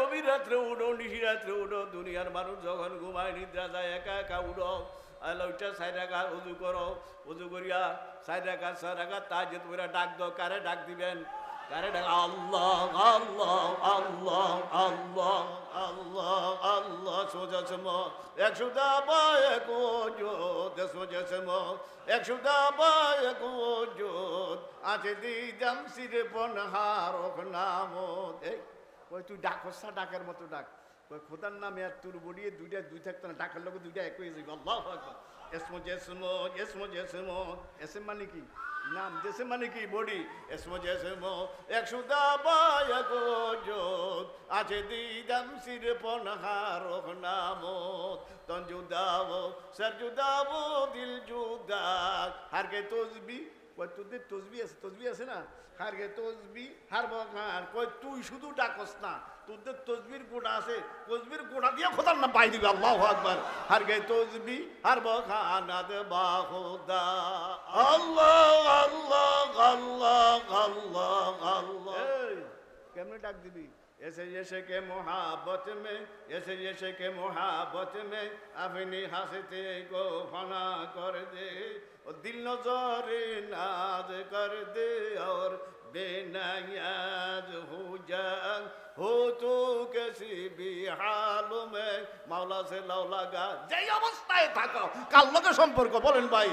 গভীর রাত্রে উঠো, নিশি রাত্রে উঠো, দুনিয়ার মানুষ যখন ঘুমায়, নিদ্রা যায়, একা একা উঠো। আলো ওইটা সাইড রাখা, উজু করো। উজু করিয়া সাইড রাখা ছয় রাখা তাই যে তোমরা ডাক দাও, কারে ডাক দিবেন? কারে ডাক? আল্লাহ আল্লাহ আল্লাহ আল্লাহ আল্লাহ আল্লাহ, সোজা সমো একশো দাবা এক ওজোদ সোজা সমো একশো দাবা এক ওজোদ আছে পনহার ওই তুই ডাক হসা ডাকের মতো ডাক। ওই খোদার নামে আর তোর বড়িয়ে দুইটা, দুই থাকতো না, ডাকের লোক দুইটা এক হয়ে যাবে। আল্লাহ এসমো, জেসমো এসমো, জেসমো এসএম মানে কি? নাম জেসে মানে কি? বডি। এসমো, জেসমো একশো দাবায় গোজোত আছে দিদাম সির পনহার নামত। তন জুদাবো, সর জুদাবো, দিল জুদা। হারকে তসবি কই তোদের তসবি আছে তসবি আছে না হার গে তসবি হার বকার কই তুই শুধু ডাকস না তোদের তসবির গোটা আছে তসবির গোটা দিয়ে খোদার নাম পাই দিবি আল্লাহ আকবার হার গে তসবি হার বখানাদ বাহুদা আল্লাহ আল্লাহ আল্লাহ আল্লাহ আল্লাহ কেমনে ডাক দিবি ऐसे जैसे के मोहब्बत में ऐसे जैसे के मोहब्बत में अपनी हंसते को फना कर दे और दिल नजरे नाज कर दे और बेनियाज हो जा हो तो किसी भी हाल में মাওলা সে লাউলা গা যেই অবস্থায় থাকো কার লোকের সম্পর্ক বলেন ভাই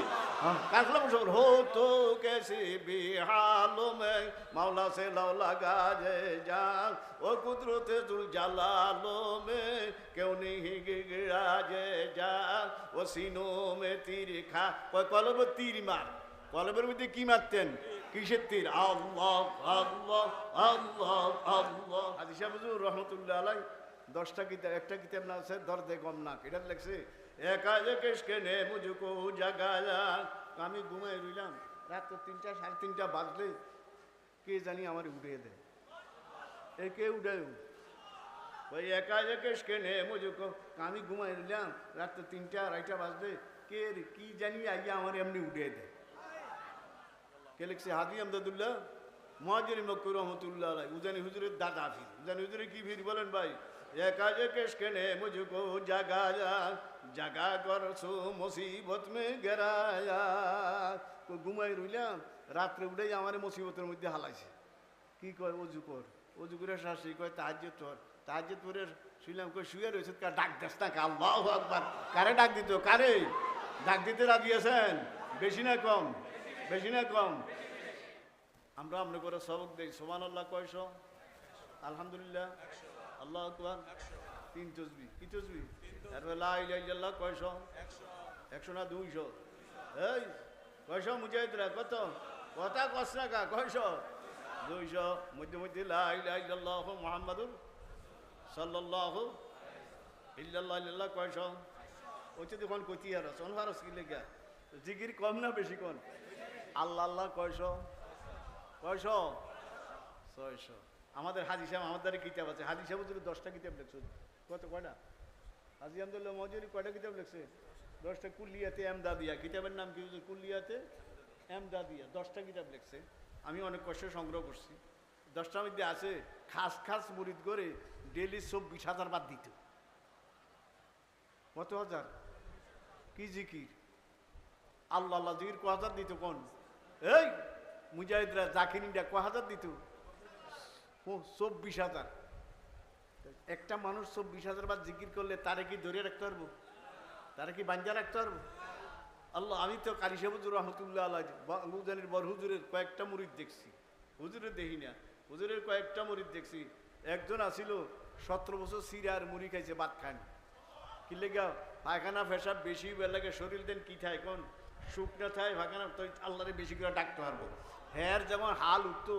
কার লোকের সম্পর্ক হো তো কেসি বি হাল মে মাওলা সে লাউলা গা যে যান ও কুদরতে জুল জালালো মে কেউ नहीं गिरा যে যান ও সিনো মে তীর খা ওই কলব তীর মার কলবের মধ্যে কি মারতেন কিসের তীর আল্লাহ আল্লাহ আল্লাহ আল্লাহ হাজি সাহেব হুজুর রহমতুল্লাহ আলাই দশটা কিতাব একটা কিতাব না আছে দর্দে গম নাক এটা লেখছে একা যে কেসকে নে মুঝুকো জাগায়া আমি ঘুমাই রইলাম রাত তো তিনটা সাড়ে তিনটা বাজলে কে জানি আমার উঠিয়ে দেয় এ কে উঠে ওই একা যে কেসকে নে মুঝুকো আমি ঘুমাই রইলাম রাত তো তিনটা আড়াইটা বাজলে কে কি জানি আইয়া আমার এমনি উঠিয়ে দেয় কে লিখছে হাদি আমদাদুল্লাহ মহাজির মক্কুর রহমতুল্লাহ আলাই উজানি হুজুরের দাদা ফির। উজানি হুজুরের কি ফির বলেন ভাই? একা যে কেসকে নে মুঝকো জাগায়া জাগা করছ মুসিবত মে গেরায়া। ঘুমাই রইলাম, রাত্রে উঠেই আমার মুসিবতের মধ্যে হালাইছে। কি কয়? অজু কর। অজু করে শাসি কয়, তাহাজ্জুদ তোর তাহাজ্জুদ তোরে শুনলাম কই শুয়ে রয়েছে কার ডাক দাস না আল্লাহু আকবার। কারে ডাক দিত? কারে? ডাক দিতে রাজি আছেন? বেশি না কম? বেশি না কম। আমরা আমরা করে সবক দেই। সোমান আল্লাহ কয়শ? আলহামদুলিল্লাহ। আল্লাহ আকবার। তিন তসবি। কি তসবি? তারপরে লা ইলাহা কয়শ? একশো না দুইশো? এই, কয়শ মুজাহিদরা? কত? কথা কস না কা, কয়শ? দুইশো। মধ্যে মধ্যে লা ইলাহা ইল্লাল্লাহ মুহাম্মাদুর সাল্লাল্লাহু ইল্লাল্লাহ ইল্লাল্লাহ কয়শ? ওইটা দেখুন কইতি আর। সোন ফারস কি জিগির কম না বেশি কোন? আল্লাহ আল্লাহ, কয়শ? কয়শ? ছয়শো। আমাদের হাজি সাহেব, আমাদের কিতাব আছে। হাজি সাহেব যদি দশটা কিতাব লিখছে কত, কয়টা? হাজি আহমদুল্লাহ মজুরি কয়টা কিতাব লিখছে? দশটা কুল্লিয়াতে এমদাদিয়া। কিতাবের নাম কি কুল্লিয়াতে এমদাদিয়া। দশটা কিতাব লিখছে। আমি অনেক কষ্ট সংগ্রহ করছি। দশটার মধ্যে আছে, খাস খাস মুরিদ করে ডেলি চব্বিশ হাজার বাদ দিত। কত হাজার? কি জিকির? আল্লাহ আল্লাহ জিকির ক হাজার দিত কোন? এই, মুজাহিদরা জাকির ইন্ডিয়া ক হাজার দিত? ও, চব্বিশ হাজার। একটা মানুষ চব্বিশ হাজার বার জিকির করলে তারে কি ধরে রাখতে পারব? তারে কি বাঞ্জা রাখতে পারব? আল্লাহ, আমি তো কারি সাহুজুর রহমতুল্লাহ আল্লাহ হুজানির বর হুজুরের কয়েকটা মুরিদ দেখছি। হুজুরের দেখি না, হুজুরের কয়েকটা মুরিদ দেখছি। একজন আসিল, সতেরো বছর সিরিয়ার মুড়ি খাইছে, ভাত খান কি লেগা, পায়খানা ফেসাব বেশি বেলাকে শরীর দেন কি থায় কোন? শুকনা থায় না তো আল্লাহরে বেশি করে ডাকতে পারব। হ্যার যেমন হাল উঠতো,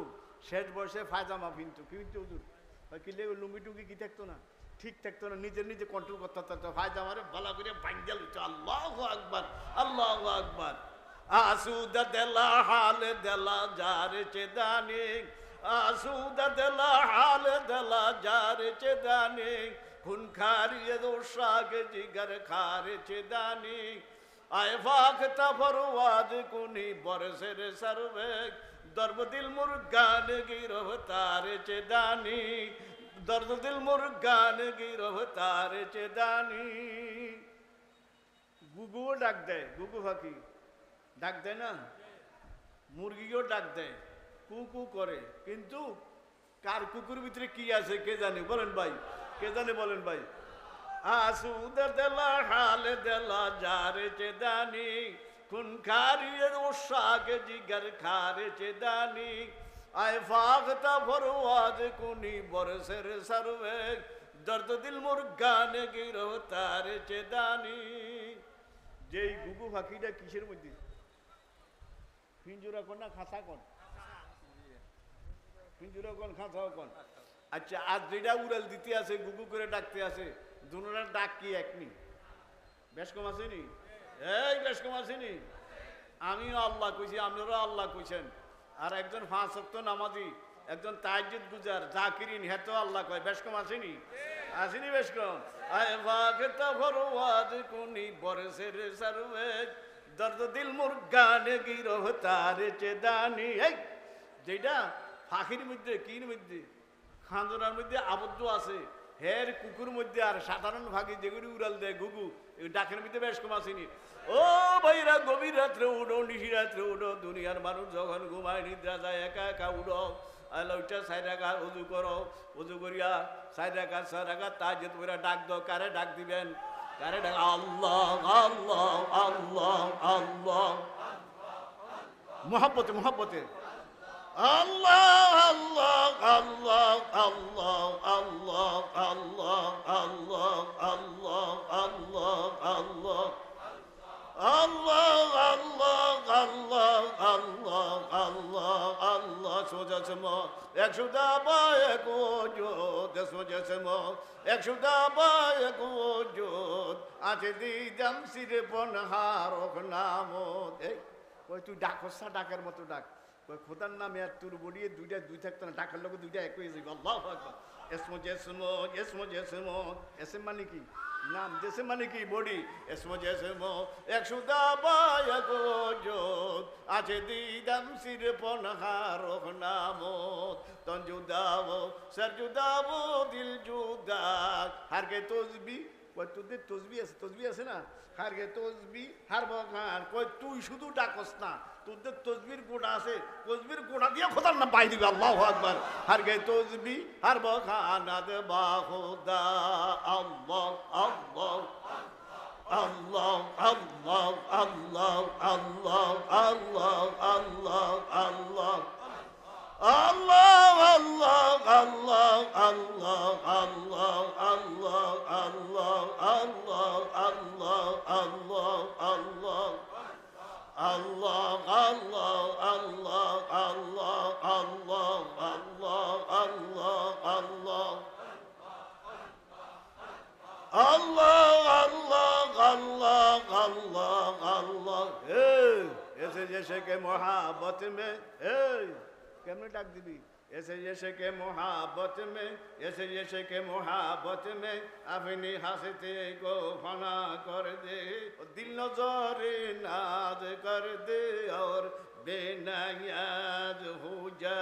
শেষ বয়সে ফায়জামা ফিনতো কি ফিনতো হুজুর? হয় কি লুঙ্গি টুঙ্গি কি থাকতো না? ঠিক থাকতো না, নিজের নিজে কন্ট্রোল করতে পারতো ফায়জামারে ভালো করে বাঙ্গাল উঠতো আল্লাহ আকবার আল্লাহ আকবার। আসুদা দেলা হাল দেলা যারে চেদানি আসুদা দেলা হাল দেলা যারে চেদানি, খুন খারিয়ে দোষাকে জিগর খারে চেদানি বরসের সর্বে। দর্ব দিল তার চেদানি। গুগুও ডাক দেয়, গুগু ফাঁকি ডাক দেয় না? মুরগিও ডাক দেয়, কু কু করে। কিন্তু কার কুকুর ভিতরে কি আছে কে জানে? বলেন ভাই, কে জানে বলেন ভাই? আসুদ দেলা হাল দেলা যারে চেদানি খুন খারিয়ে ওষাকে জিগার খারে চেদানি আয় ফাগতা ফরওয়াদ কুনি বরসের সরবে দর্দ দিল মোর গানে গিরো তারে চেদানি যেই গুগু ফাঁকিটা কিসের মধ্যে পিঞ্জুরা কোন না খাঁচা কোন পিঞ্জুরা কোন খাঁচাও কোন আচ্ছা আর যেটা উড়াল দিতে আছে গুগু করে ডাকতে আছে দুনার ডাক কি একনি বেশ কম আসেনি এই, বেশ কম আসেনি আমিও আল্লাহ কইছি, আপনারাও আল্লাহ কইছেন। আর একজন সপ্ত নামাজি, একজন তাজ্জুদ গুজার, জাকিরিন হেতো আল্লাহ কয়, বেশ কম আসেনি আসেনি বেশ কম? দর্দ দিল মুর গানে গিরহ তার চেদানি। এই যেটা ফাঁকির মধ্যে, কির মধ্যে? খান্দনার মধ্যে আবদ্ধ আছে। হের কুকুর মধ্যে আর সাধারণ ভাগে যেগুলি উড়াল দেয় গুগু ডাকের মধ্যে বেশ কম আসেনি ও ভাইরা গভীর রাত্রে উঠো নিশি রাত্রে উঠো দুনিয়ার মানুষ যখন ঘুমায়, নিদ্রা যায়, একা একা উঠো ওইটা সাইড রাখা, উজু করো, উজু করিয়া সাইড রাখা সাইড রাখা, তা যেতে করে ডাক দাও, কারে ডাক দিবেন? কারে ডাক, আল্লাহ আল্লাহ আল্লাহ আল্লাহ। মহাব্বতে মহাব্বতে। আল্লাহ আল্লাহ আল্লাহ আল্লাহ আল্লাহ আল্লাহ আল্লাহ আল্লাহ আল্লাহ আল্লাহ আল্লাহ আল্লাহ আল্লাহ আল্লাহ আল্লাহ আল্লাহ সোজা সমো একশো দাবা এক ওজোদ সোজা সমো একশো আছে দিদাম সিরে বনহারক নামত এই ওই তুই ডাকস ডাকের মতো ডাক খোদার নামে আর তোর বড়িয়ে দুইটা, দুই থাকতো না ডাকার লোক দুইটা এক হয়ে যাবে। আল্লাহ এসমো জেসমো এসমো জেসমো এসএম মানে কি? নাম জেসে মানে কি? বডি। এসমো জেসমো একশো দাবায় গোজোত আছে দিদাম সির পনহারক নামত। তন জুদাবো, সর জুদাবো, দিল জুদা। হার কে তসবি। কই তোদের তসবি আছে তসবি আছে না? হার গে তসবি, হার বখান কই তুই শুধু ডাকস না তোদের তসবির গোড়া আছে, তসবির গোড়া দিয়ে খোদার নাম পাই দিবি, আল্লাহ আকবার। হার গে তসবি, হার বখানাদ বাহুদা আল্লাহ আল্লাহ আল্লাহ আল্লাহ আল্লাহ আল্লাহ আল্লাহ আল্লাহ আল্লাহ Allah Allah Allah Allah Allah Allah Allah Allah Allah Allah الله الله الله الله الله الله الله الله الله الله الله الله الله ऐसे जैसे के मोहब्बत में केमने डाक दीबी ऐसे जैसे के मोहब्बत में ऐसे जैसे के मोहब्बत में अपनी हंसते को फना कर दे और दिल नजरे नाज कर दे और बेनायाज हो जा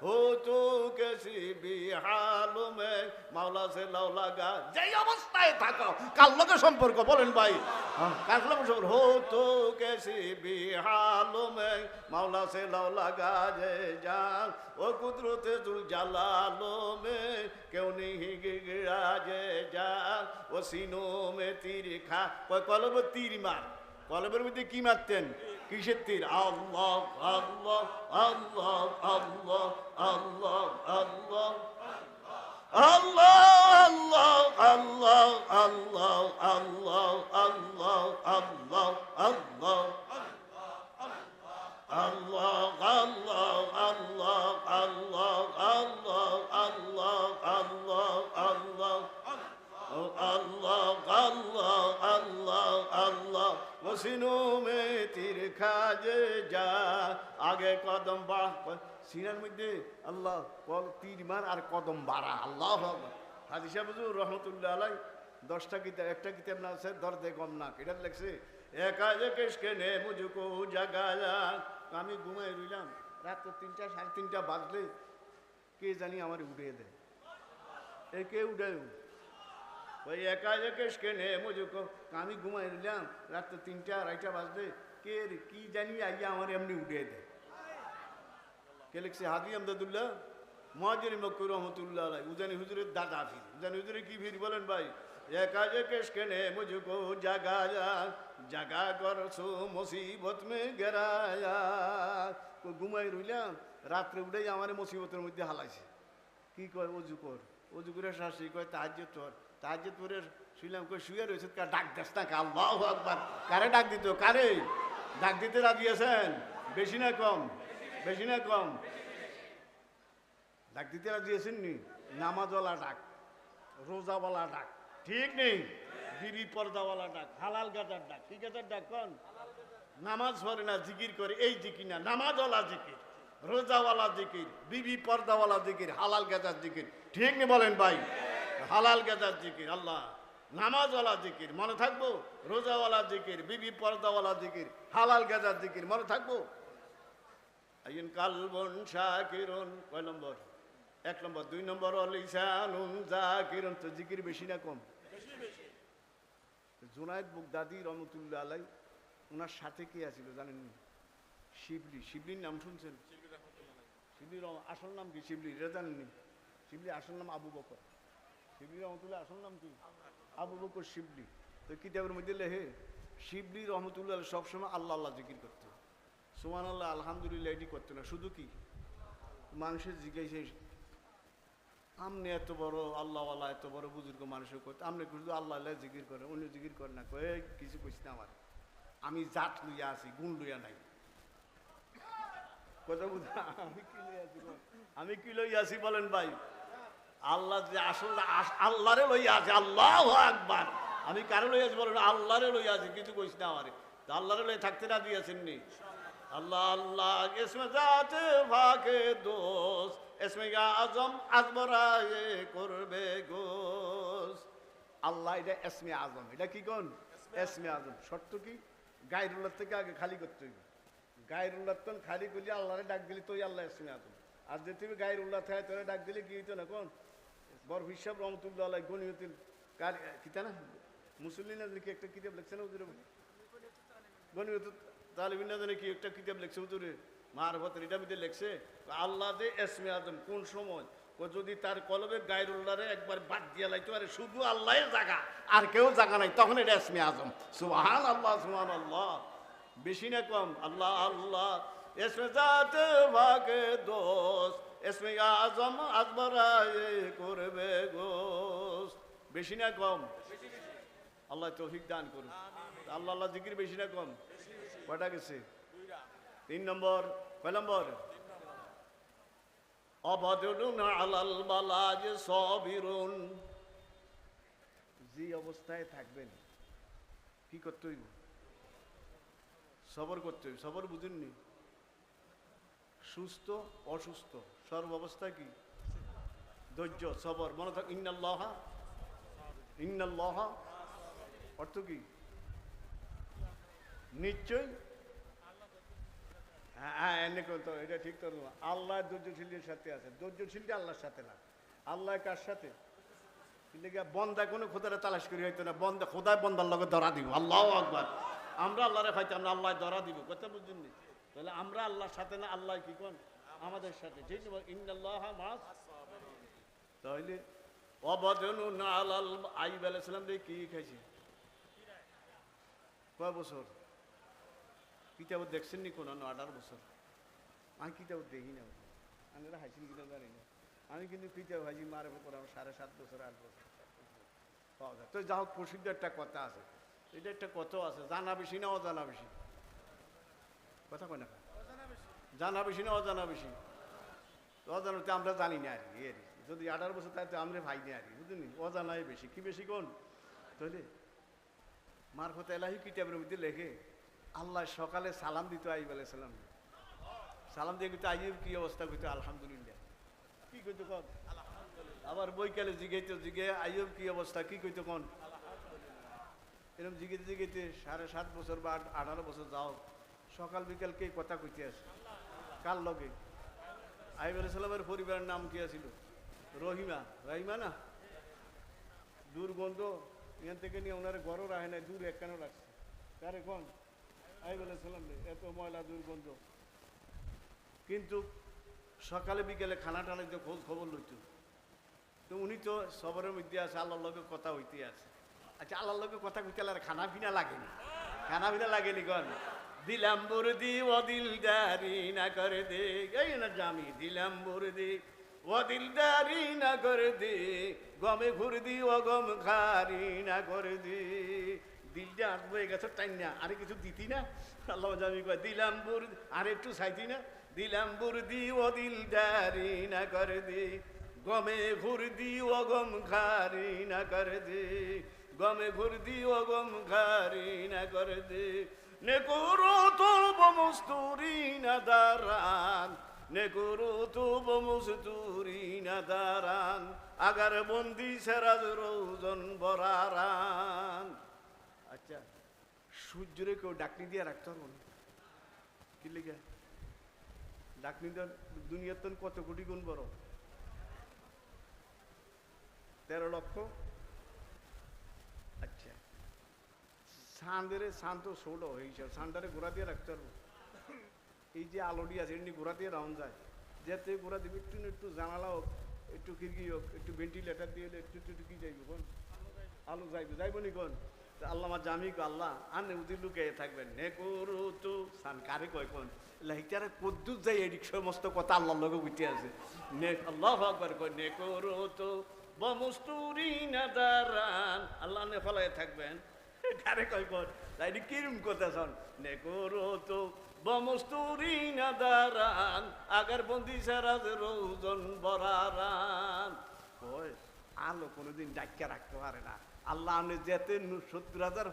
हो तो किसी भी हाल में মাওলা সে লাউলা গা যেই অবস্থায় থাকো কার লোকের সম্পর্ক বলেন ভাই হ্যাঁ, কার লোকের সম্পর্ক হো তো কেসি বিহাল মে মাওলা সে লাউলা গা যে যান ও কুদরতে তুল জালালো মে কেউ नहीं गिरा जे जान ও সিনো মে তীর খা কয় কলব তীর মার কলবের মধ্যে কি মারতেন কিসের তীর আল্লাহ আল্লাহ আল্লাহ আল্লাহ আল্লাহ আল্লাহ Allah, Allah, Allah, Allah, Allah, Allah, Allah, Allah, Allah, Allah, Allah, Allah, Allah, Allah, Allah. আল্লাহ আল্লাহ আল্লাহ আল্লাহ ওসিনু মেতির কাজে যা। আগে কদম বাড়া সিনার মধ্যে আল্লাহ তীর মার আর কদম বাড়া। আল্লাহ হাজি সাহেব রহমতুল্লাহ আলাই দশটা কিতাব, একটা কিতাব না আছে দর দেখম না। কেটার লেগছে একা কেসকে নে মুজুকো জাগালা আমি ঘুমাই রইলাম রাত তিনটা, সাড়ে তিনটা বাজলে কে জানি আমার উঠে দেয়। একে উড়ে ওই একা একে কেনে মুঝুকো আমি ঘুমাই নিলাম রাত্রে তিনটা, আড়াইটা বাজবে, কে কি জানি আইয়া আমার এমনি উঠে দেয়। কে লিখছে? হাদি আমদাদুল্লাহ মহাজির মক্কুর রহমতুল্লাহ আলাই উজানি হুজুরের দাদা ফির। উজানি হুজুরের কি ফির বলেন ভাই? একা যে কেশ কেনে মুঝকো জাগা যা, জাগা করছ, মুসিবত মে গেরায়া। ঘুমাই রইলাম, রাত্রে উঠে আমার মুসিবতের মধ্যে হালাইছে। কি কয়? অজু কর। অজু করে শাসি কয় তাহাজ্য তোর তাহাজ্য তোরে শুইলাম কই শুয়ে রয়েছে কার ডাক দেস না কা, আল্লাহ আকবার। কারে ডাক দিত? কারে? ডাক দিতে রাজি আছেন? বেশি না কম? বেশি না কম? ডাক দিতে রাজি আছেন নি? নামাজওয়ালা ডাক, রোজাওয়ালা ডাক, ঠিক নেই? বিবি পর্দাওয়ালা ডাক, হালাল গাজার ডাক, কি গাজার ডাক কোন? নামাজ পড়ে না, জিকির করে, এই জিকির না, নামাজওয়ালা জিকির, রোজাওয়ালা জিকির, বিবি পর্দাওয়ালা জিকির, হালাল গাজার জিকির, ঠিক নেই বলেন ভাই? হালাল গাজার জিকির, আল্লাহ। নামাজওয়ালা জিকির, মনে থাকব? রোজাওয়ালা জিকির, বিবি পর্দাওয়ালা জিকির, হালাল গাজার জিকির, মনে থাকব? আইন কালবন শাকিরন, কয় নম্বর? এক নম্বর, দুই নম্বর অলিসানুন জাকিরন। তো জিকির বেশি না কম? জুনায়দ বুগদাদি রহমতুল্লাহ আলাই ওনার সাথে কে আছিল জানেন শিবলি। শিবলির নাম শুনছেন? শিবলির আসল নাম কি? শিবলি এটা জানেননি শিবলি আসল নাম আবু বকর। শিবলি রহমতুল্লাহ আসল নাম কি? আবু বকর শিবলি। তো কিতাবের মধ্যে লেহে শিবলি রহমতুল্লাহ সবসময় আল্লাহ আল্লাহ জিকির করতো। সুমান আল্লাহ আলহামদুলিল্লাহ, এটি করতো না। শুধু কি? মানুষের জিজ্ঞাসা, আমনে এত বড় আল্লাহওয়ালা এত বড় বুজুর্গ মানুষের করতে আমনে শুধু আল্লাহ আল্লাহ জিকির করে, অন্য জিকির করে না? কয়ে, কিছু কইস না আমার। আমি জাত লইয়া আছি, গুণ লইয়া নাই। কথা বুঝা, আমি কি লইয়া আছি আমি কি লইয়া আছি বলেন ভাই? আল্লাহ যে আসল আস- আল্লাহরে লইয়া আছে আল্লাহ আকবার। আমি কারে লইয়া আছি বলেন? আল্লাহরে লইয়া আছি কিছু কইস না আমারে। আল্লাহরে লইয়া থাকতে না দিয়েছেন নি? আল্লাহ আল্লাহ, ইসমে জাতে ভাকে দোষ, ইসমে আজম আজমরায়ে করবে গোস আল্লাহ, এটা এসমে আজম। এটা কি কোন? এসমে আজম। শর্ত কি? গায়রুল্লাহ থেকে আগে খালি করতে হইবে। গায়রুল্লাহ তখন খালি করলে, আল্লাহরে ডাক দিলি, তুই আল্লাহ এসমে আজম। আর যে তুমি গায়রুল্লাহ থাকে, তোরা ডাক দিলে কি হইতো না কোন? বর হিসাব রহমতুল্লাহ আল্লাহ গণিয়তিল কার কিতা না? মুসলিম কি একটা কিতাব লিখছে না ওদের গণিত তালিবিন কি একটা কিতাব লেখছে হুজুরে মার ভতর এটা মধ্যে লেখছে, আল্লাহ দে এসমে আজম কোন সময় ও যদি তার কলবে গায়রুল্লাহরে একবার বাদ দিয়া লাইতো, আরে শুধু আল্লাহ জাগা আর কেউ জাগা নাই, তখন এটা এসমে আজম সুবহান আল্লাহ সুবহান আল্লাহ বেশি না কম, আল্লাহ আল্লাহ। এসমে জাতে ভাগে দোষ এসমে আজম আকবরায়ে করবে গোস বেশি না কম। আল্লাহ তৌফিক দান করুন। আল্লাহ আল্লাহ জিকির বেশি না কম। কয়টা গেছে? তিন নম্বর। কয় নম্বর? অবাদুন আলাল বালাজ সবিরুন। যে অবস্থায় থাকবেন, কি করতে হইব? সবর করতে হইব। সবর বুঝেননি? সুস্থ, অসুস্থ? সর্ব অবস্থায় কি? ধৈর্য, সবর। মনে থাক, ইন্নাল্লাহা ইন্নাল্লাহা। অর্থ কি? নিশ্চয় হ্যাঁ হ্যাঁ এনে তো, এটা ঠিক তো আল্লাহ ধৈর্যশীলের সাথে আছে। ধৈর্যশীলটা আল্লাহর সাথে না। আল্লাহ কার সাথে? গিয়া বন্দা কোনো খোদারে তালাশ করি হইতো না। বন্দা, খোদায় বন্দার লগে ধরা দিব। আল্লাহ আকবার। আমরা আল্লাহরে খাইতে আমরা আল্লাহ ধরা দিব। কথা বুঝছেন তাহলে আমরা আল্লাহর সাথে না, আল্লাহ কি কোন? আমাদের সাথে। ঠিক আছে ইন্নাল্লাহ মাস তাহলে অবদনু না আলাল আইব আলাইহিস সালাম দিয়ে কি খাইছে? কয় বছর? কিতাব দেখছেন নি কোনো আঠারো বছর। আমি কিতাব দেখি না আমি হাইছেন কিনা জানি না। আমি কিন্তু কিতাব হাজি মারে করে আমার সাড়ে সাত বছর, আট বছর। পাওয়া যায়। তো যা হোক, প্রসিদ্ধ একটা কথা আছে। এটা একটা কথা আছে, জানা বেশি না অজানা বেশি। কথা কয় না? জানা বেশি না, অজানা বেশি। তো অজানাতে আমরা জানি না আর কি এর যদি আঠারো বছর তাই তো আমরা ভাই না আর কি, বুঝলি? অজানাই বেশি, কি বেশি কোন? তাহলে মারফত এলাহি কিতাবের মধ্যে লেখে, আল্লাহ সকালে সালাম দিত আইব আলাই সালাম। দিয়ে কিন্তু আইব কি অবস্থা? কইতো, আলহামদুলিল্লাহ। কি কইতো কন? আবার বইকালে জিগাইতো জিগে আইব কি অবস্থা? কি কইতো কন? এরকম জিগাইতে জিগাইতে সাড়ে সাত বছর বা আঠারো বছর যাও, সকাল বিকাল কে কথা কইতে আছে কার লগে? আইব আলাই সালামের পরিবারের নাম কি আছিল? রহিমা। রহিমা না? দুর্গন্ধ এখান থেকে নিয়ে ওনারা ঘরও রাখে না দূর একখানে রাখছে। কারে কোন? আই বলেছিলাম এত ময়লা, দুর্গন্ধ। কিন্তু সকালে, বিকেলে খানা টানা যে খোঁজ খবর লইত, তো উনি তো সবরের মধ্যে আছে, আল্লাহর লগে কথা হইতে আছে। আচ্ছা আল্লাহর লগে কথা কইতে আর খানা পিনা লাগেনি। খানা পিনা লাগেনি কন? দিলাম বুরদি ও দিলদারি না করে দে। এই না জামি, দিলাম বুরদি ও দিলদারি না করে দে। গমে ঘুর দি ও গম খারি না করে দে। দিলটা আসব গেছে টাইম না, আরে কিছু দিতি না? আল্লাহ জামি কয়, দিলাম বুর আর একটু চাইতি না? দিলাম বুরদি ও দিলদারি না করে দে। গমে ঘুর দি ও গম খারি না করে দে। গমে ঘুর দি ও গম খারি না করে দে। নে করো তোর বমস্তুরি না দারান, নে করো তো বমস্তুরি না দারান, আগার বন্দি সেরাজ রোজন বরারান। আচ্ছা সূর্যরে কেউ ডাকনি দিয়ে রাখতে পারব না? কি লিখে ডাকনি দুনিয়ার তো কত কোটি গুণ বড়? তেরো লক্ষ আচ্ছা সান্দের শান্ত ষোলো হয়েছে সান্ডারে ঘোরা দিয়ে রাখতে পারব এই যে আলোডি আছে, এমনি ঘোরা দিয়ে রাউন্ড যায়। যেতে ঘোরা দিবি একটু একটু জানালা হোক, একটু খিড়কি হোক, একটু ভেন্টিলেটার দিয়ে একটু একটু কি যাইব কোন? আলো যাইবে, যাইব নি কোন? তা আল্লাহ আমার জামি আল্লাহ আনে উদি লুকে থাকবেন। নে করু তো, সান কারে কয় কোন? লাইটারে কদ্দুস যাই এদিক সমস্ত কথা আল্লাহর লগে বুঝতে আছে। নে, আল্লাহ আকবার কয়, নে করু তো, বমস্তুরি না দারান। আল্লাহ নে ফলাই থাকবেন। কারে কয় কোন তাই কিরম শোন। নে করু তো বমস্তুরি না দারান আগের বন্দি সারাজ রোজন বরারান। কয়, আলো কোনোদিন ডাক্কা রাখতে পারে না। আল্লাহ আপনি যেতে সত্তর হাজার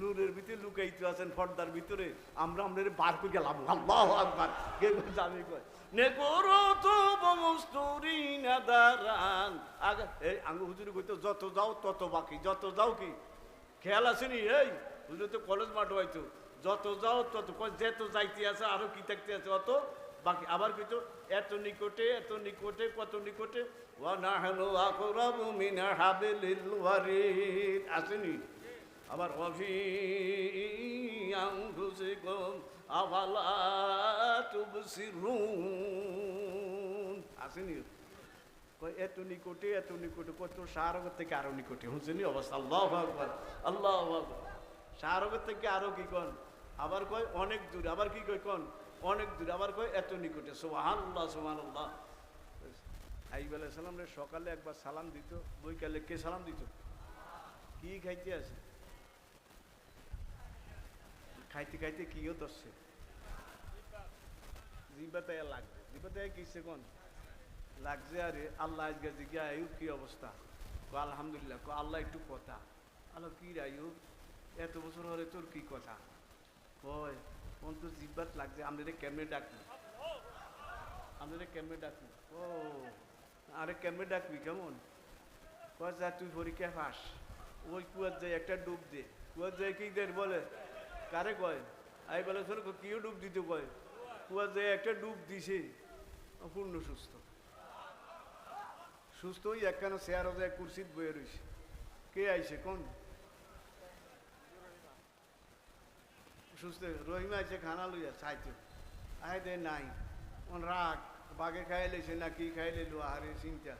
নূরের ভিতরে লুকাইতে আছেন পর্দার ভিতরে। আমরা আমাদের বার করে গেলাম। আল্লাহ আকবার। আমি কই নে করো তো বমস্তুরি না দারান আগে এই আঙ্গ হুজুরি কইতো, যত যাও তত বাকি, যত যাও কি? খেয়াল আসেনি? এই, হুজুর তো কলেজ মাঠ হয়তো। যত যাও, তত যেত যাইতে আছে, আরও কি থাকতে আছে, অত বাকি। আবার কিন্তু এত নিকটে এত নিকটে, কত নিকটে? আসেনি? আবার তুবসিরুন। আসেনি? এত নিকটে এত নিকটে, কত সারগত থেকে আরও নিকটে। হুঁসেনি অবস্থা, আল্লাহ আকবার আল্লাহ আকবার। সারগত থেকে আরও কি কন? আবার কয়, অনেক দূরে। আবার কি কয়, কন? অনেক দূরে। আবার কয়, এত নিকটে। সোহান আল্লাহ সোহান আল্লাহ আইব রে, সকালে একবার সালাম দিত। বৈকালে কে সালাম দিত? কি খাইতে আছে? খাইতে খাইতে কিও দশছে জিবাতায় লাগবে। জিবাতায় কিসে কোন? লাগছে আরে আল্লাহ আজকে জিজ্ঞা আয়ুব কি অবস্থা? কো আলহামদুলিল্লাহ কো আল্লাহ একটু কথা। আলো, কি আয়ুব? এত বছর হলে তোর কি কথা? কয়, কোন তো জিব্বাত লাগছে? আমাদের কেমনে ডাকবি? আমাদের কেমনে ডাকবি? ও আরে কেমনে ডাকবি কেমন? কয়, যা, তুই পরীক্ষা পাস। ওই কুয়ার যাই একটা ডুব দে। কুয়ার যাই কি দের বলে? কারে কয়? আই বলে শোনো কিও ডুব দিতে কয়। কুয়ার যাই একটা ডুব দিছে। পূর্ণ সুস্থ। সুস্থ হই একখানা চেয়ার যায় কুর্সিত বয়ে রয়েছে কে আইছে কোন সুস্থ রহিমা আইছে খানা লইয়া চাইতে আয় দে নাই ওন রাগ বাগে খাই লেছে না কি খাই লেলো আহারে চিন্তা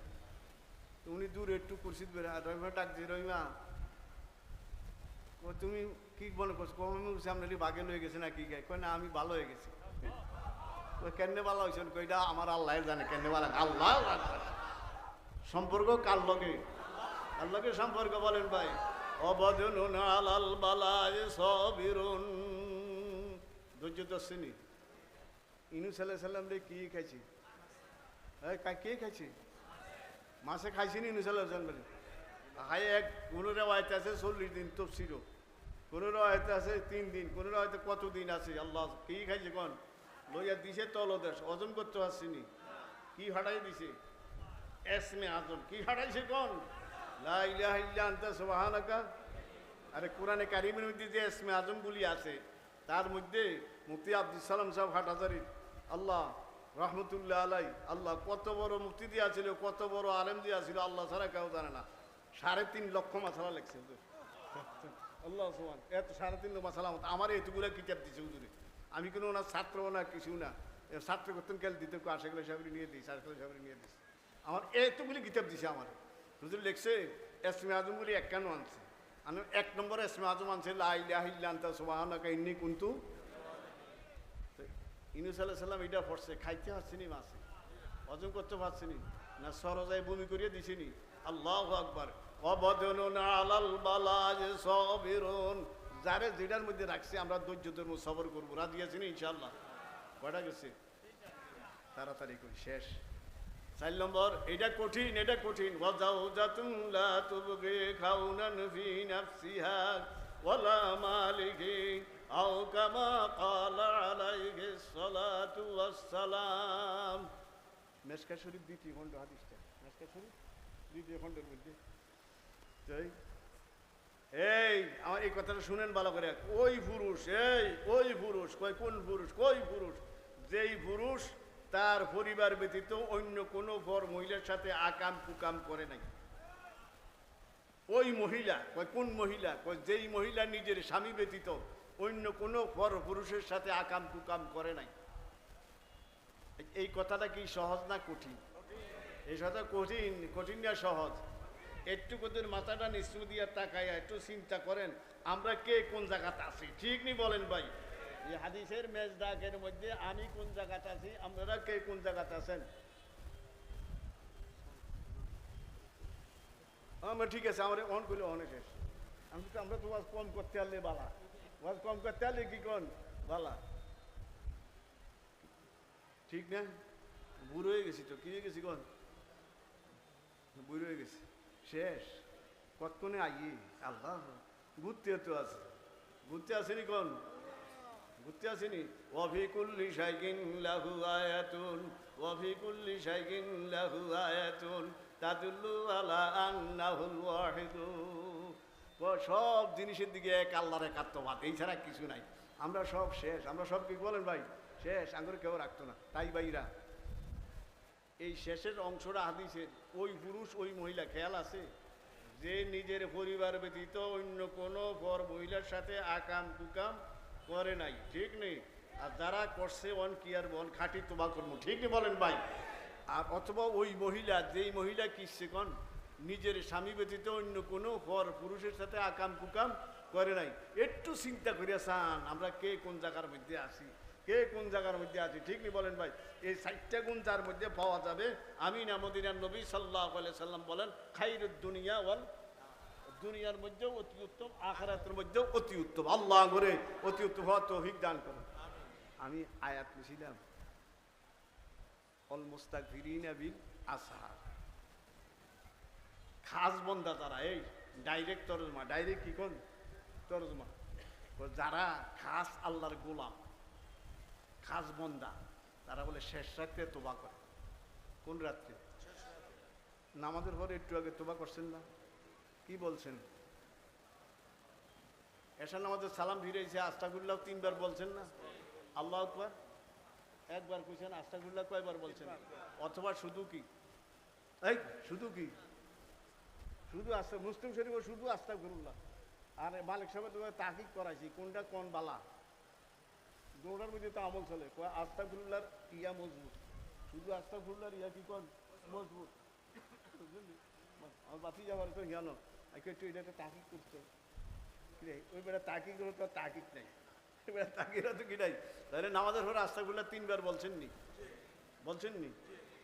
উনি দূর একটু কুর্সিত বের রহিমা ডাকছে রহিমা ও তুমি কি মনে করছ কমে সামনে বাগে লয়ে গেছে না কি খাই কয় না আমি ভালো হয়ে গেছি কই, কেনে ভালো হয়েছে কইটা আমার আল্লাহ জানে কেনে ভালো আল্লাহ সম্পর্ক কার লগে? কার লগে সম্পর্ক বলেন ভাই? অবদনুন আলাল বালায় সবিরুন। ধৈর্য দর্শনী ইনু সাল্লাহ সাল্লাম রে কি খাইছি? কা- খাইছি? মাসে খাইছি নি ইনু সাল্লাহ সাল্লাম হাই এক কোনো রেওয়ায়তে আছে চল্লিশ দিন তফসির কোনো রেওয়ায়তে আছে তিন দিন কোনো রেওয়ায়তে কত দিন আছে? আল্লাহ, কি খাইছে কোন? লইয়া দিছে তলদেশ ওজন করতে পারছিনি কি হাঁটাই দিছে? এসমে আজম, কি হাঁটাইছে কোন? লা ইলাহা ইল্লা আনতা সুবহানাকা আরে কোরআনে কারিমের মধ্যে যে এসমে আজমগুলি আছে, তার মধ্যে মুফতি আব্দুল সালাম সাহেব হাটাজারি আল্লাহ রহমতুল্লাহ আলাই আল্লাহ কত বড় মুক্তি দিয়েছিল কত বড় আলেম দিয়েছিল আল্লাহ ছাড়া কেউ জানে না। সাড়ে তিন লক্ষ মাসালা লেখছে আল্লাহ সুমান এত সাড়ে তিন লক্ষ মাসালা আমার এতগুলো কিতাব দিছে হুজুরে। আমি কোনো ওনার ছাত্র না কিছু না। ছাত্র করতেন কাল দিতে আশা গেলে সাহেব নিয়ে দিই সাহেব নিয়ে দিস আমার এতগুলি কিতাব দিছে আমার। হুজুর লেখছে, এসমে আজমগুলি একান্ন আনছে। আমি এক নম্বর এসমে আজম আনছে লাইলাহিল্লান্তা সুবাহানাকা ইন্নি কুন্তু। ইনুস আল্লাহ সাল্লাম এটা পড়ছে, খাইতে পারছিনি মাছে, হজম করতে পারছিনি, না সরজায় বমি করিয়ে দিছিনি। আল্লাহ আকবার। অবদনুন আলাল বালাজ সবিরুন। যারে যেটার মধ্যে রাখছি, আমরা ধৈর্য ধর্ম সবর করব। রাজি আছি না ইনশাআল্লাহ? কয়টা গেছে? তাড়াতাড়ি করি, শেষ। চার নম্বর এটা কঠিন এটা কঠিন। ওয়াজাউ জাতুল্লা তুবগে খাউনান ফি নাফসিহা ওয়ালা মালিকি আও কামা ক্বালা আলাইহি সালাতু ওয়াসসালাম। মেশকা শরীফ দ্বিতীয় খণ্ড হাদিসটা। মেশকা শরীফ দ্বিতীয় খণ্ডের মধ্যে। তাই এই আমার এই কথাটা শুনেন ভালো করে। ওই পুরুষ এই ওই পুরুষ কই কোন পুরুষ কই পুরুষ? যেই পুরুষ তার পরিবার ব্যতীত অন্য কোনো বর মহিলার সাথে আকাম কুকাম করে নাই। ওই মহিলা, কয়, কোন মহিলা? কয়, যেই মহিলা নিজের স্বামী ব্যতীত অন্য কোনো পর পুরুষের সাথে আকাম কুকাম করে নাই। এই- কথাটা কি সহজ না কঠিন? এই কথা কঠিন কঠিন না সহজ। একটু কোদের মাথাটা নিচু দিয়ে তাকায় একটু চিন্তা করেন, আমরা কে কোন জায়গাতে আছি? ঠিক নি বলেন ভাই। এই হাদিসের মেজ ডাকের মধ্যে আমি কোন জায়গাতে আছি, আপনারা কে কোন জায়গাতে আছেন? আমরা ঠিক আছে, আমরা অন করলে অনেক শেষ। আমি তো আমরা তো ওয়াজ কম করতে পারলে বালা। ওয়াজ কম করতে পারলে কি কোন? বালা। ঠিক না? বুড়ো হয়ে গেছি তো, কি হয়ে গেছি কোন? বুড়ো হয়ে গেছি। শেষ। কতক্ষণে আইয়ে? আল্লাহ। ঘুরতে তো আছে। ঘুরতে আসেনি কোন? ঘুরতে আসেনি? ওয়াফিকুল্লি শাইকিন লাহু আয়াতুন, ওয়াফিকুল্লি শাইকিন লাহু আয়াতুন, তাদুল্লু আলা আন্নাহুল ওয়াহিদু। সব জিনিসের দিকে এক আল্লাহর একাত্মবাদ, এই ছাড়া কিছু নাই। আমরা সব শেষ। আমরা সব কি বলেন ভাই? শেষ, আঙ্গুর কেউ রাখতো না। তাই ভাইরা, এই শেষের অংশটা হাদিসের ওই পুরুষ, ওই মহিলা, খেয়াল আছে? যে নিজের পরিবার ব্যতীত অন্য কোনো পর মহিলার সাথে আকাম কুকাম করে নাই, ঠিক নেই। আর যারা করছে অন কি আর বন খাঁটি তোমা কর্ম ঠিক নেই বলেন ভাই। আর অথবা ওই মহিলা, যেই মহিলা কিসছে কন? নিজের স্বামী ব্যতীত অন্য কোনো পর পুরুষের সাথে আকাম কুকাম করে নাই। একটু চিন্তা করিয়া চান, আমরা কে কোন জায়গার মধ্যে আছি? কে কোন জায়গার মধ্যে আছি? ঠিক নি বলেন ভাই। এই সাতটা গুণ যার মধ্যে পাওয়া যাবে আমি না মদিনার নবী সাল্লাহ সাল্লাম বলেন খাইর দুনিয়া ওয়াল দুনিয়ার মধ্যেও অতি উত্তম আখারাতের মধ্যেও অতি উত্তম। আল্লাহ করে অতি উত্তম হওয়া তৌফিক দান করুন। আমি আয়াত লিখিলাম। অল মুস্তাক বিল আসার। খাস বন্দা তারা এই ডাইরেক্ট তরজমা ডাইরেক্ট কি কোন? তরজমা। যারা খাস আল্লাহর গোলাম খাস বন্দা তারা বলে শেষ রাত্রে তোবা করে। কোন রাত্রে। নামাজের পরে একটু আগে তোবা করছেন না? কি বলছেন? এসা নামাজের সালাম ফিরেছে আস্তাকুল্লাহ তিনবার বলছেন না? আল্লাহ আকবার। একবার কইছেন আস্তাকুল্লাহ কয়বার বলছেন? অথবা শুধু কি? এই, শুধু কি? শুধু আস্তা, মুসলিম শরীফ শুধু আস্তাকুল্লাহ আর মালিক সাহেব তোমার তাকিক করাইছি, কোনটা কোন বালা? দৌড়ার মধ্যে তো আমল চলে। আস্তাকুল্লার ইয়া মজবুত। শুধু আস্তাকুল্লার ইয়া কি কোন? মজবুত? আমার বাতি যাবার তো একে একটু এটা তাকিক করতে। কিরে, ওই বেড়া তাকিক হলো তো তাকিক নেই। বেড়া তাকিরা তো কি নাই? তাহলে নামাজের পরে আস্তাকুল্লাহ তিনবার বলছেন নি বলছেন নি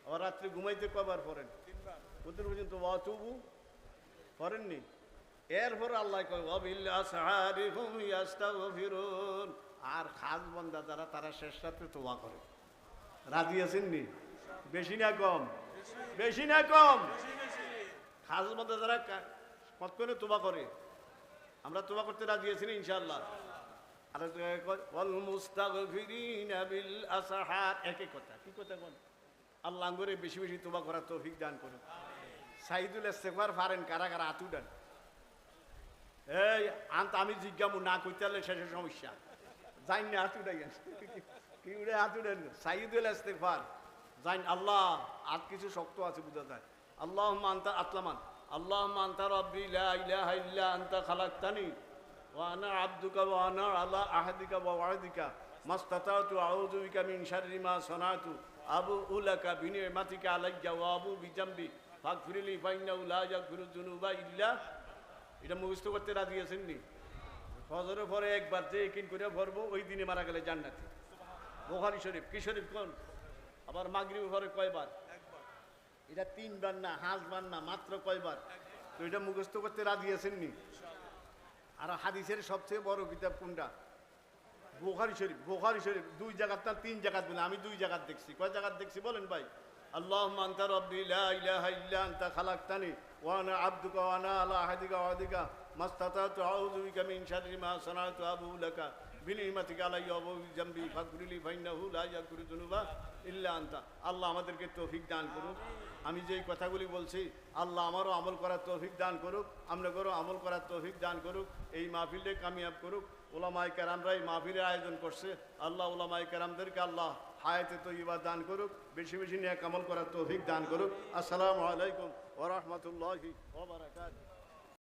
আবার রাত্রে ঘুমাইতে কবার পড়েন? কতদিন পর্যন্ত ওয়াতুবু। পড়েননি? এরপর আল্লাহ কয় ইয়াস্তাগফিরুন। আর খাস বন্দা যারা, তারা শেষ রাত্রে তোবা করে। রাজি আছেন নি বেশি না কম? বেশি না কম? খাস বন্দা যারা কতক্ষণে তোবা করে। আমরা তোবা করতে রাজি আছি না, ইনশাআল্লাহ। আর ওয়াল মুস্তাগফিরিনা বিল আসহার একই কথা, কি কথা কোন আল্লাহ করে বেশি বেশি তোবা করার তৌফিক দান করুন সাইদুল ইস্তেগফার পারেন কারা কারা আতু দেন। এই, আন্ত আমি জিজ্ঞামু, না কইতে পারলে শেষের সমস্যা। জান না হাত উঠাই কি উঠে হাত উঠেন সাইদুল ইস্তেগফার। জান আল্লাহ আর কিছু শক্ত আছে, বুঝা যায়। আল্লাহ আন্তা আতলামান। اللهم أنت ربي لا إله إلا أنت خلقتني وأنا عبدك وأنا على عهدك ووعدك ما استطعت أعوذ بك من شر ما صنعت أبوء لك بنعمتك علي وأبوء بجنبي فاغفر لي فإنه لا يغفر الذنوب إلا এটা মুখস্থ করতে রাজি আছেননি ফজরের পরে একবার যে একিন করে ভরবো ওই দিনে মারা গেলে জান্নাতি বোখারি শরীফ কি শরীফ কোন আবার মাগরিব পরে কয়বার এটা তিনবার না হাঁসবার না, মাত্র কয়বার? তো এটা মুখস্থ করতে রাজি আছেননি? আর হাদিসের সবচেয়ে বড় কিতাব কোনটা? বোখারি শরীফ বোখারি শরীফ, দুই জায়গার না তিন জায়গাত বলে, আমি দুই জায়গাত দেখছি। কয় জায়গাত দেখছি বলেন ভাই? আল্লাহ আন্তা রব্বি লা ইলাহা ইল্লা আনতা খালাকতানি, ওয়া আনা আবদুকা ওয়া আনা আলা আহাদিকা ওয়া মাস্তাতাতু আউযু বিকা মিন শাররি মা সানাতু আবু লাকা। বিনিমাতিকা আলাইয়া ওয়া জামবি ফাগফিরলি ফাইন্নাহু লা ইয়াগফিরু যুনুবা ইল্লা আনতা। আল্লাহ আমাদেরকে তৌফিক দান করুন আমি যেই কথাগুলি বলছি, আল্লাহ আমারও আমল করার তৌফিক দান করুক আপনাদেরও আমল করার তৌফিক দান করুক, এই মাহফিলে কামিয়াব করুক। ওলামাই কেরামরা এই মাহফিলের আয়োজন করছে। আল্লাহ ওলামাই কেরামদেরকে আল্লাহ হায়াতে তৈবা দান করুক, বেশি বেশি নিয়ে কামল করার তৌফিক দান করুক। আসসালামু আলাইকুম ওরহমতুল্লাহি ওবরাকাতুহু